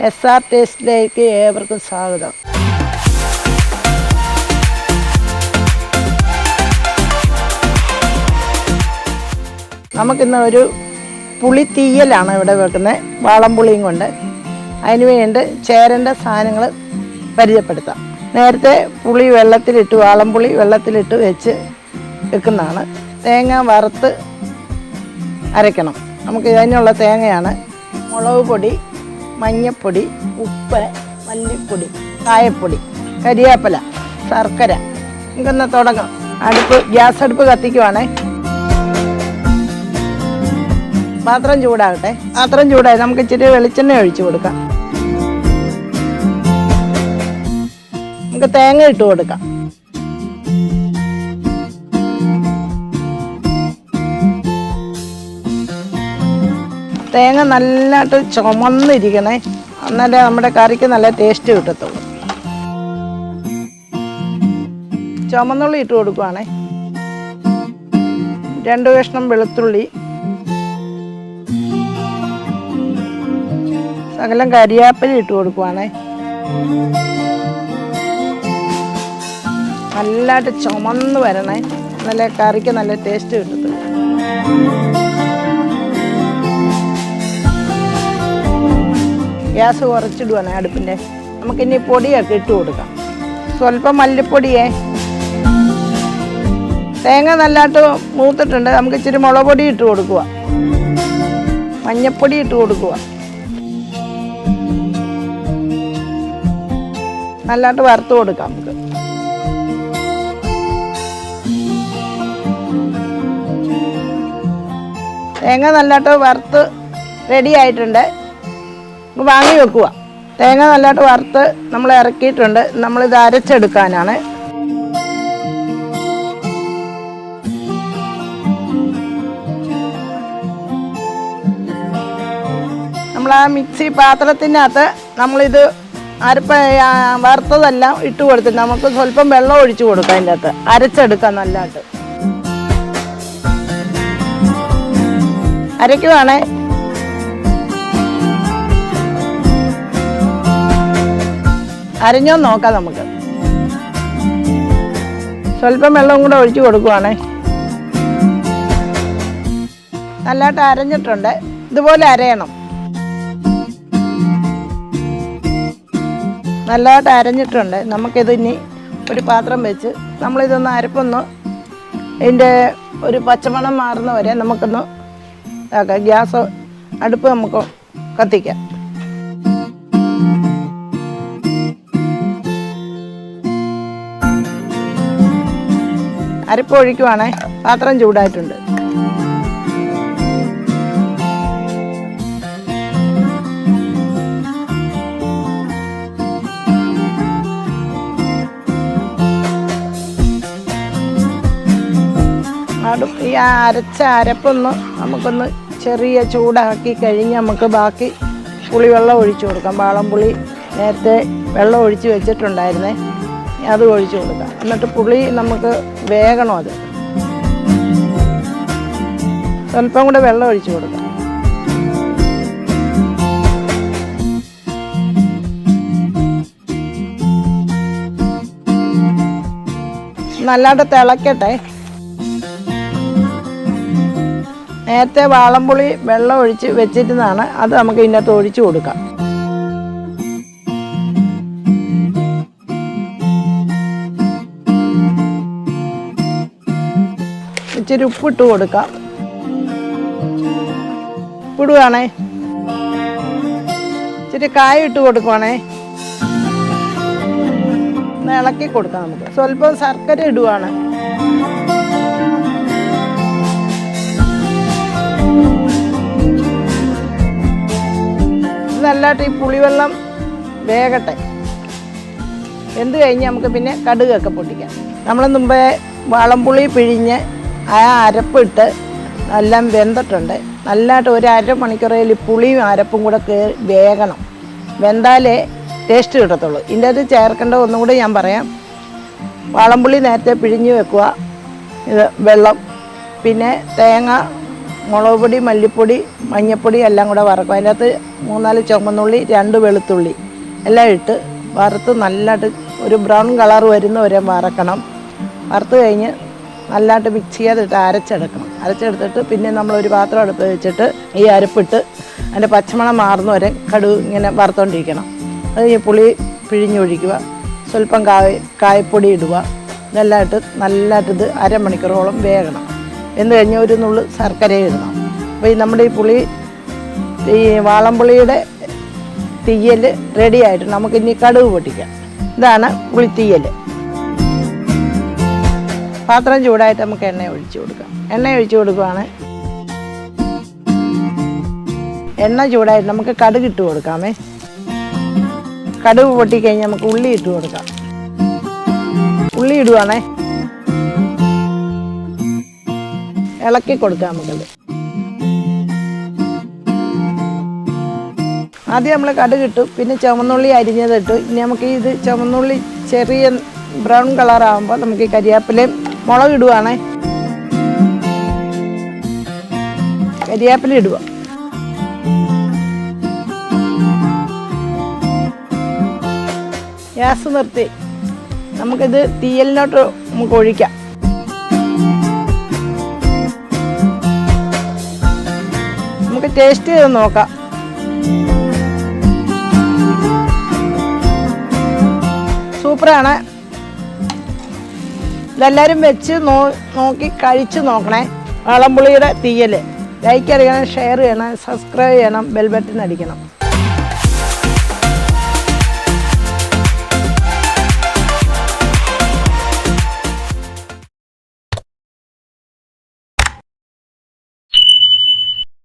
S R ടേസ്റ്റിലേക്ക് ഏവർക്കും സ്വാഗതം. നമുക്കിന്ന് ഒരു പുളി തീയലാണ് ഇവിടെ വെക്കുന്നത്. വാളംപുളിയും കൊണ്ട്. അതിന് വേണ്ടി ചേരേണ്ട സാധനങ്ങൾ പരിചയപ്പെടുത്താം. നേരത്തെ പുളി വെള്ളത്തിലിട്ട് വാളംപുളി വെള്ളത്തിലിട്ട് വെച്ച് വെക്കുന്നതാണ്. തേങ്ങ വറുത്ത് അരയ്ക്കണം. നമുക്ക് അതിനുള്ള തേങ്ങയാണ് മുളക് പൊടി മഞ്ഞപ്പൊടി ഉപ്പ് മല്ലിപ്പൊടി കായപ്പൊടി കരിയാപ്പല ശർക്കര. നമുക്കൊന്ന് തുടങ്ങാം. അടുപ്പ് ഗ്യാസ് അടുപ്പ് കത്തിക്കുവാണേ. പാത്രം ചൂടാകട്ടെ. പാത്രം ചൂടായി നമുക്ക് ഇച്ചിരി വെളിച്ചെണ്ണ ഒഴിച്ചു കൊടുക്കാം. നമുക്ക് തേങ്ങ ഇട്ട് കൊടുക്കാം. തേങ്ങ നല്ലതായിട്ട് ചുമന്നിരിക്കണേ. എന്നാലേ നമ്മുടെ കറിക്ക് നല്ല ടേസ്റ്റ് കിട്ടത്തുള്ളൂ. ചുമന്നുള്ളി ഇട്ട് കൊടുക്കുവാണേ. രണ്ട് കഷ്ണം വെളുത്തുള്ളി. ശകലം കരിയാപ്പലി ഇട്ട് കൊടുക്കുവാണേ. നല്ലതായിട്ട് ചുമന്ന് വരണേ. നല്ല കറിക്ക് നല്ല ടേസ്റ്റ് കിട്ടത്തുള്ളൂ. ഗ്യാസ് കുറച്ചിടുവാണ് അടുപ്പിന്റെ. നമുക്കിനി പൊടിയൊക്കെ ഇട്ട് കൊടുക്കാം. സ്വല്പം മല്ലിപ്പൊടിയേ. തേങ്ങ നല്ലതായിട്ട് മൂത്തിട്ടുണ്ട്. നമുക്ക് ഇച്ചിരി മുളക് പൊടി ഇട്ട് കൊടുക്കുക. മഞ്ഞപ്പൊടി ഇട്ട് കൊടുക്കുക. നല്ലതായിട്ട് വറുത്ത് കൊടുക്കാം നമുക്ക്. തേങ്ങ നല്ലതായിട്ട് വറുത്ത് റെഡി ആയിട്ടുണ്ട്. വാങ്ങി വെക്കുക തേങ്ങ നല്ലതായിട്ട് വറുത്ത് നമ്മൾ ഇറക്കിയിട്ടുണ്ട്. നമ്മളിത് അരച്ചെടുക്കാനാണ്. നമ്മൾ ആ മിക്സി പാത്രത്തിനകത്ത് നമ്മളിത് അരപ്പ വറുത്തതെല്ലാം ഇട്ട് കൊടുത്തിട്ട് നമുക്ക് സ്വല്പം വെള്ളം ഒഴിച്ചു കൊടുക്കാം അതിന്റെ അകത്ത് അരച്ചെടുക്കാം നല്ലതായിട്ട്. അരയ്ക്കുവാണേ. അരഞ്ഞോ നോക്കാം നമുക്ക്. സ്വല്പം വെള്ളം കൂടെ ഒഴിച്ചു കൊടുക്കുവാണേ. നല്ലതായിട്ട് അരഞ്ഞിട്ടുണ്ട്. ഇതുപോലെ അരയണം. നല്ലതായിട്ട് അരഞ്ഞിട്ടുണ്ട്. നമുക്കിത് ഇനി ഒരു പാത്രം വെച്ച് നമ്മളിതൊന്ന് അരപ്പൊന്ന് ഇതിന്റെ ഒരു പച്ചമണം മാറുന്ന വരെ നമുക്കൊന്ന് ഗ്യാസ് അടുപ്പ് നമുക്ക് കത്തിക്കാം. അരപ്പ് ഒഴിക്കുവാണേ പാത്രം ചൂടായിട്ടുണ്ട്. ഈ അരച്ച അരപ്പൊന്ന് നമുക്കൊന്ന് ചെറിയ ചൂടാക്കി കഴിഞ്ഞ് നമുക്ക് ബാക്കി പുളിവെള്ളം ഒഴിച്ചു കൊടുക്കാം. വാളംപുളി നേരത്തെ വെള്ളം ഒഴിച്ച് വെച്ചിട്ടുണ്ടായിരുന്നേ. അത് ഒഴിച്ചു കൊടുക്കുക. എന്നിട്ട് പുളി നമുക്ക് വേകണം അത്. സ്വല്പം കൂടെ വെള്ളം ഒഴിച്ചു കൊടുക്കുക. നല്ലാണ്ട് തിളക്കട്ടെ. നേരത്തെ വാളംപുളി വെള്ളം ഒഴിച്ച് വെച്ചിരുന്നതാണ്. അത് നമുക്ക് ഇതിനകത്ത് ഒഴിച്ചു കൊടുക്കാം. ഇച്ചിരി ഉപ്പിട്ട് കൊടുക്കാം. ഉപ്പിടുവാണേ ഇച്ചിരി കായ ഇട്ട് കൊടുക്കുവാണേ. ഇളക്കി കൊടുക്കാം നമുക്ക്. സ്വല്പം ശർക്കര ഇടുവാണ്. നല്ലതായിട്ട് ഈ പുളിവെള്ളം വേകട്ടെ. വെന്ത് കഴിഞ്ഞ് നമുക്ക് പിന്നെ കടുകൊക്കെ പൊട്ടിക്കാം. നമ്മൾ മുമ്പേ വളംപുളി പിഴിഞ്ഞ് ആ അരപ്പിട്ട് എല്ലാം വെന്തിട്ടുണ്ട്. നല്ലതായിട്ട് ഒരു അരമണിക്കൂറിൽ പുളിയും അരപ്പും കൂടെ വേകണം. വെന്താലേ ടേസ്റ്റ് കിട്ടത്തുള്ളൂ. ഇതിന്റെ അത് ചേർക്കേണ്ട ഒന്നും കൂടി ഞാൻ പറയാം. വളംപുളി നേരത്തെ പിഴിഞ്ഞ് വെക്കുക. ഇത് വെള്ളം. പിന്നെ തേങ്ങ മുളക് പൊടി മല്ലിപ്പൊടി മഞ്ഞൾപ്പൊടി എല്ലാം കൂടെ വറക്കും അതിനകത്ത് മൂന്നാൽ ചുമന്നുള്ളി രണ്ട് വെളുത്തുള്ളി എല്ലാം ഇട്ട് വറുത്ത് നല്ലതായിട്ട് ഒരു ബ്രൗൺ കളർ വരുന്ന വരെ വറക്കണം. വറുത്ത് കഴിഞ്ഞ് നല്ലതായിട്ട് മിക്സ് ചെയ്തിട്ട് അരച്ചെടുക്കണം. അരച്ചെടുത്തിട്ട് പിന്നെ നമ്മളൊരു പാത്രം അടുപ്പ് വെച്ചിട്ട് ഈ അരപ്പിട്ട് അതിന്റെ പച്ചമണം മാറുന്ന വരെ കടുവ് ഇങ്ങനെ വറുത്തോണ്ടിരിക്കണം. അത് ഈ പുളി പിഴിഞ്ഞൊഴിക്കുക സ്വല്പം കായ കായപ്പൊടി ഇടുക ഇതെല്ലാം ഇട്ട് നല്ലതായിട്ട് ഇത് അരമണിക്കൂറോളം വേകണം. എന്ന് കഴിഞ്ഞ് ഒരു നുള്ളു ശർക്കര ഇടണം. അപ്പോൾ ഈ നമ്മുടെ ഈ പുളി ഈ വാളംപുളിയുടെ തീയൽ റെഡിയായിട്ട് നമുക്ക് ഇനി കടുവ് പൊട്ടിക്കാം. ഇതാണ് പുളിത്തീയൽ പാത്രം ചൂടായിട്ട് നമുക്ക് എണ്ണ ഒഴിച്ചു കൊടുക്കാം. എണ്ണ ഒഴിച്ചു കൊടുക്കുവാണ്. എണ്ണ ചൂടായിട്ട് നമുക്ക് കടുക് ഇട്ട് കൊടുക്കാമേ. കടുക് പൊട്ടിക്കഴിഞ്ഞാൽ നമുക്ക് ഉള്ളി ഇട്ട് കൊടുക്കാം. ഉള്ളി ഇടുവാണേ. ഇളക്കി കൊടുക്കാം നമുക്കത്. ആദ്യം നമ്മൾ കടുക് ഇട്ടു പിന്നെ ചുമന്നുള്ളി അരിഞ്ഞതിട്ടു ഇനി നമുക്ക് ഇത് ചുമന്നുള്ളി ചെറിയ ബ്രൗൺ കളർ ആകുമ്പോൾ നമുക്ക് ഈ കരിയാപ്പിലയും മുളക് ഇടുവാണേ കരിയാപ്പില ഇടുക ഗ്യാസ് നിർത്തി. നമുക്കിത് തീയലിനോട്ട് നമുക്ക് ഒഴിക്കാം. നമുക്ക് ടേസ്റ്റ് ചെയ്ത് നോക്കാം. സൂപ്പറാണ്. ഇതെല്ലാവരും വെച്ച് നോ നോക്കി കഴിച്ച് നോക്കണേ. വളംപുളിയുടെ തീയൽ ലൈക്ക് അറിയണം ഷെയർ ചെയ്യണം സബ്സ്ക്രൈബ് ചെയ്യണം ബെൽബട്ടൺ അടിക്കണം.